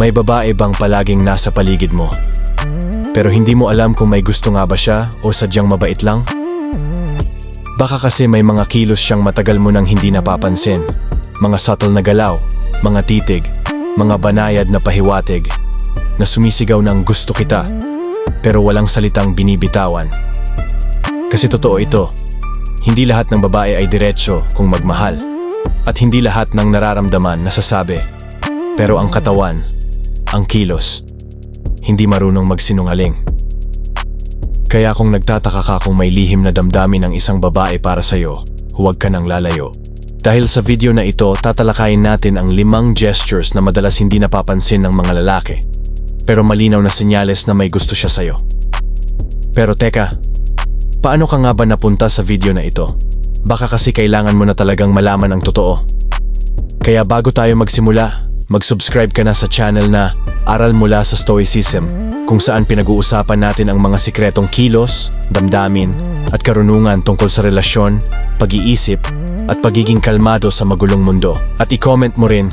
May babae bang palaging nasa paligid mo? Pero hindi mo alam kung may gusto nga ba siya o sadyang mabait lang? Baka kasi may mga kilos siyang matagal mo nang hindi napapansin. Mga subtle na galaw, mga titig, mga banayad na pahiwatig, na sumisigaw ng gusto kita, pero walang salitang binibitawan. Kasi totoo ito, hindi lahat ng babae ay diretsyo kung magmahal. At hindi lahat ng nararamdaman nasasabi. Pero ang katawan, ang kilos, hindi marunong magsinungaling. Kaya kung nagtataka ka kung may lihim na damdamin ng isang babae para sa'yo, huwag ka nang lalayo. Dahil sa video na ito, tatalakayin natin ang limang gestures na madalas hindi napapansin ng mga lalaki. Pero malinaw na senyales na may gusto siya sa'yo. Pero teka, paano ka nga ba napunta sa video na ito? Baka kasi kailangan mo na talagang malaman ang totoo. Kaya bago tayo magsimula, mag-subscribe ka na sa channel na Aral mula sa Stoicism, kung saan pinag-uusapan natin ang mga sikretong kilos, damdamin, at karunungan tungkol sa relasyon, pag-iisip, at pagiging kalmado sa magulong mundo. At i-comment mo rin,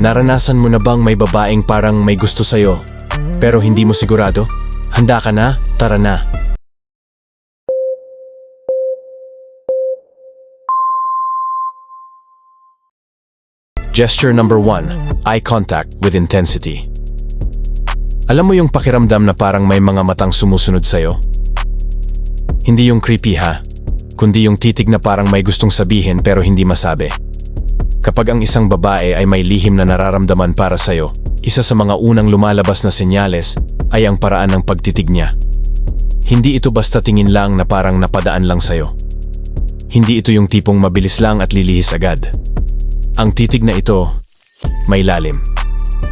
naranasan mo na bang may babaeng parang may gusto sa'yo, pero hindi mo sigurado? Handa ka na? Tara na! Gesture number 1, eye contact with intensity. Alam mo yung pakiramdam na parang may mga matang sumusunod sa'yo? Hindi yung creepy ha, kundi yung titig na parang may gustong sabihin pero hindi masabi. Kapag ang isang babae ay may lihim na nararamdaman para sa'yo, isa sa mga unang lumalabas na senyales ay ang paraan ng pagtitig niya. Hindi ito basta tingin lang na parang napadaan lang sa'yo. Hindi ito yung tipong mabilis lang at lilihis agad. Ang titig na ito, may lalim,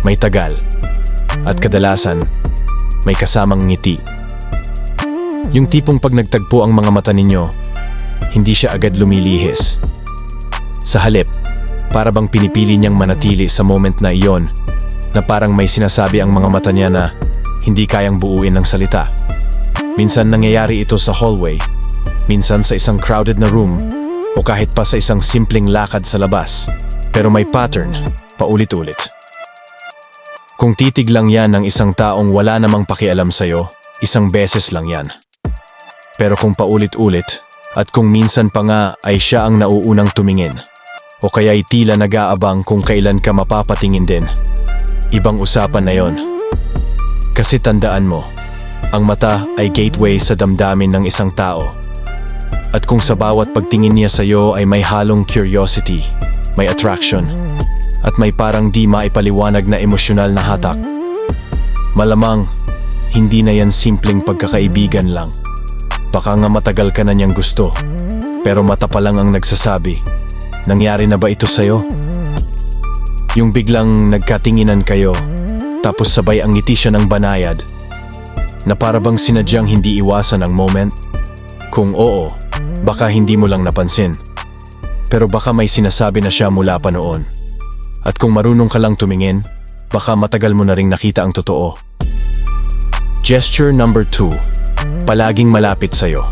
may tagal, at kadalasan, may kasamang ngiti. Yung tipong pag nagtagpo ang mga mata ninyo, hindi siya agad lumilihis. Sa halip, para bang pinipili niyang manatili sa moment na iyon na parang may sinasabi ang mga mata niya na hindi kayang buuin ng salita. Minsan nangyayari ito sa hallway, minsan sa isang crowded na room, o kahit pa sa isang simpleng lakad sa labas. Pero may pattern, paulit-ulit. Kung titig lang yan ng isang taong wala namang pakialam sa'yo, isang beses lang yan. Pero kung paulit-ulit, at kung minsan pa nga ay siya ang nauunang tumingin, o kaya'y tila nag-aabang kung kailan ka mapapatingin din, ibang usapan na yon. Kasi tandaan mo, ang mata ay gateway sa damdamin ng isang tao. At kung sa bawat pagtingin niya sa'yo ay may halong curiosity, may attraction, at may parang di maipaliwanag na emosyonal na hatak. Malamang, hindi na yan simpleng pagkakaibigan lang. Baka nga matagal ka na niyang gusto, pero mata pa lang ang nagsasabi. Nangyari na ba ito sa'yo? Yung biglang nagkatinginan kayo, tapos sabay ang ngiti siya ng banayad, na para bang sinadyang hindi iwasan ang moment? Kung oo, baka hindi mo lang napansin. Pero baka may sinasabi na siya mula pa noon. At kung marunong ka lang tumingin, baka matagal mo na ring nakita ang totoo. Gesture number 2. Palaging malapit sa'yo.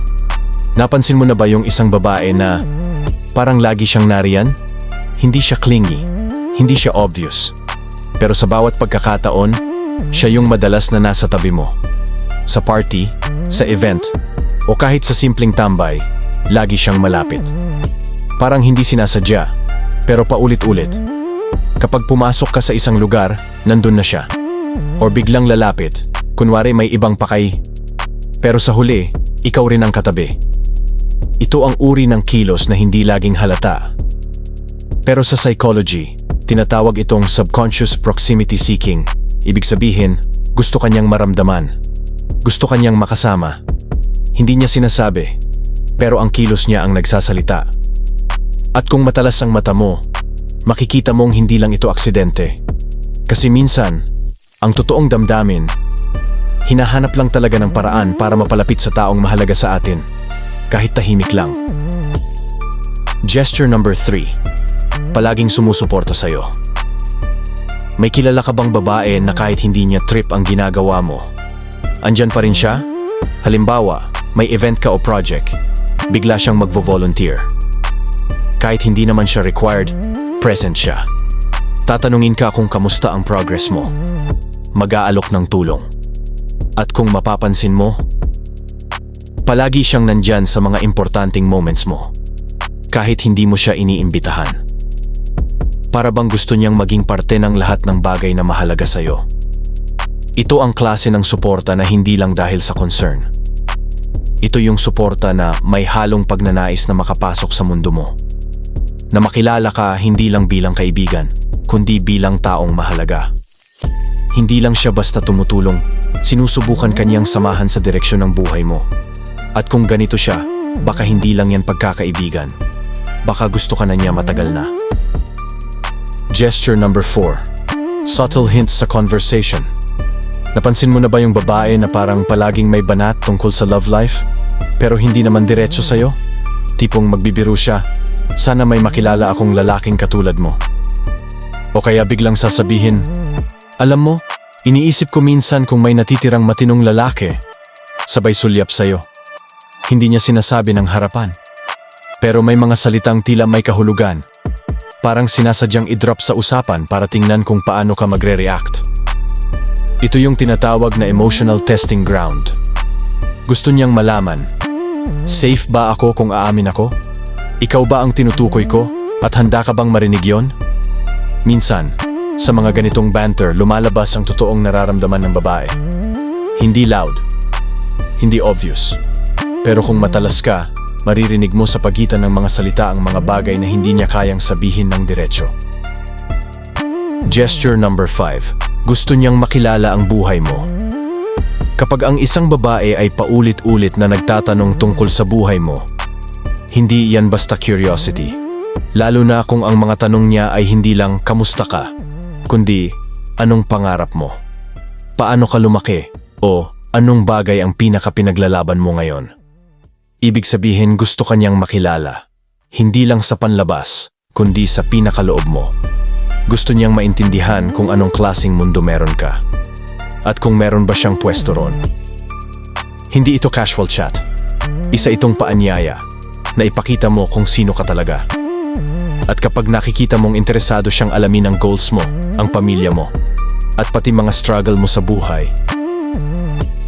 Napansin mo na ba yung isang babae na parang lagi siyang nariyan? Hindi siya clingy, hindi siya obvious. Pero sa bawat pagkakataon, siya yung madalas na nasa tabi mo. Sa party, sa event, o kahit sa simpleng tambay, lagi siyang malapit. Parang hindi sinasadya, pero paulit-ulit. Kapag pumasok ka sa isang lugar, nandun na siya. Or biglang lalapit, kunwari may ibang pakay. Pero sa huli, ikaw rin ang katabi. Ito ang uri ng kilos na hindi laging halata. Pero sa psychology, tinatawag itong subconscious proximity seeking. Ibig sabihin, gusto kanyang maramdaman. Gusto kanyang makasama. Hindi niya sinasabi, pero ang kilos niya ang nagsasalita. At kung matalas ang mata mo, makikita mong hindi lang ito aksidente. Kasi minsan, ang totoong damdamin, hinahanap lang talaga ng paraan para mapalapit sa taong mahalaga sa atin, kahit tahimik lang. Gesture number 3. Palaging sumusuporta sa'yo. May kilala ka bang babae na kahit hindi niya trip ang ginagawa mo? Andyan pa rin siya? Halimbawa, may event ka o project, bigla siyang magvo-volunteer. Kahit hindi naman siya required, present siya. Tatanungin ka kung kamusta ang progress mo. Mag-aalok ng tulong. At kung mapapansin mo, palagi siyang nandyan sa mga importanteng moments mo. Kahit hindi mo siya iniimbitahan. Para bang gusto niyang maging parte ng lahat ng bagay na mahalaga sa'yo. Ito ang klase ng suporta na hindi lang dahil sa concern. Ito yung suporta na may halong pagnanais na makapasok sa mundo mo. Na makilala ka hindi lang bilang kaibigan, kundi bilang taong mahalaga. Hindi lang siya basta tumutulong, sinusubukan kanyang samahan sa direksyon ng buhay mo. At kung ganito siya, baka hindi lang yan pagkakaibigan. Baka gusto ka na niya matagal na. Gesture number 4. Subtle hints sa conversation. Napansin mo na ba yung babae na parang palaging may banat tungkol sa love life? Pero hindi naman diretso sa'yo? Tipong magbibiro siya, sana may makilala akong lalaking katulad mo. O kaya biglang sasabihin, Alam mo, iniisip ko minsan kung may natitirang matinong lalaki. Sabay sulyap sa'yo. Hindi niya sinasabi ng harapan. Pero may mga salitang tila may kahulugan. Parang sinasadyang i-drop sa usapan para tingnan kung paano ka magre-react. Ito yung tinatawag na emotional testing ground. Gusto niyang malaman, safe ba ako kung aamin ako? Ikaw ba ang tinutukoy ko at handa ka bang marinig yon? Minsan, sa mga ganitong banter, lumalabas ang totoong nararamdaman ng babae. Hindi loud, hindi obvious. Pero kung matalas ka, maririnig mo sa pagitan ng mga salita ang mga bagay na hindi niya kayang sabihin ng diretsyo. Gesture number 5. Gusto niyang makilala ang buhay mo. Kapag ang isang babae ay paulit-ulit na nagtatanong tungkol sa buhay mo, hindi yan basta curiosity. Lalo na kung ang mga tanong niya ay hindi lang kamusta ka, kundi anong pangarap mo? Paano ka lumaki? O anong bagay ang pinaka-pinaglalaban mo ngayon? Ibig sabihin gusto kanyang makilala. Hindi lang sa panlabas, kundi sa pinakaloob mo. Gusto niyang maintindihan kung anong klasing mundo meron ka. At kung meron ba siyang pwesto ron. Hindi ito casual chat. Isa itong paanyaya na ipakita mo kung sino ka talaga. At kapag nakikita mong interesado siyang alamin ang goals mo, ang pamilya mo, at pati mga struggle mo sa buhay,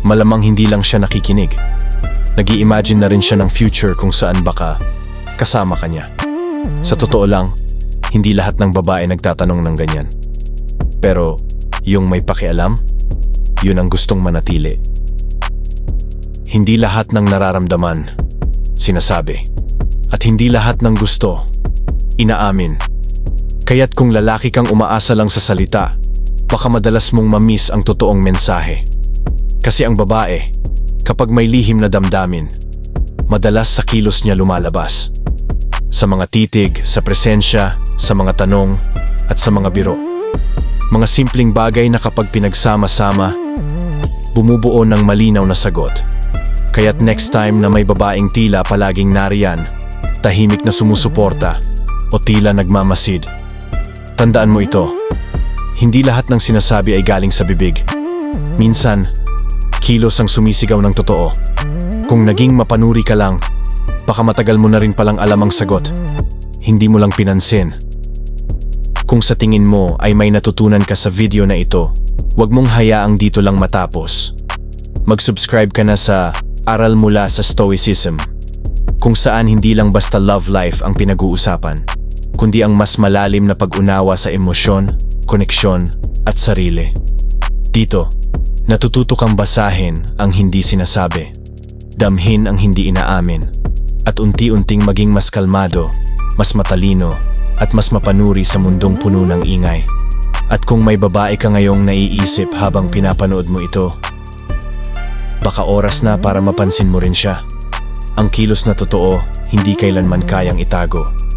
malamang hindi lang siya nakikinig. nag imagine na rin siya ng future kung saan baka kasama ka niya. Sa totoo lang, hindi lahat ng babae nagtatanong ng ganyan. Pero yung may pakialam, yun ang gustong manatili. Hindi lahat ng nararamdaman, sinasabi. At hindi lahat ng gusto, inaamin. Kaya't kung lalaki kang umaasa lang sa salita, baka madalas mong mamiss ang totoong mensahe. Kasi ang babae, kapag may lihim na damdamin, madalas sa kilos niya lumalabas. Sa mga titig, sa presensya, sa mga tanong, at sa mga biro. Mga simpleng bagay na kapag pinagsama-sama, bumubuo ng malinaw na sagot. Kaya't next time na may babaeng tila palaging nariyan, tahimik na sumusuporta, o tila nagmamasid. Tandaan mo ito, hindi lahat ng sinasabi ay galing sa bibig. Minsan, kilos ang sumisigaw ng totoo. Kung naging mapanuri ka lang, baka matagal mo na rin palang alam ang sagot. Hindi mo lang pinansin. Kung sa tingin mo ay may natutunan ka sa video na ito, huwag mong hayaang dito lang matapos. Mag-subscribe ka na sa Aral Mula sa Stoicism, kung saan hindi lang basta love life ang pinag-uusapan, kundi ang mas malalim na pag-unawa sa emosyon, koneksyon, at sarili. Dito, natututo kang basahin ang hindi sinasabi, damhin ang hindi inaamin, at unti-unting maging mas kalmado, mas matalino, at mas mapanuri sa mundong puno ng ingay. At kung may babae ka ngayong naiisip habang pinapanood mo ito, baka oras na para mapansin mo rin siya. Ang kilos na totoo, hindi kailanman kayang itago.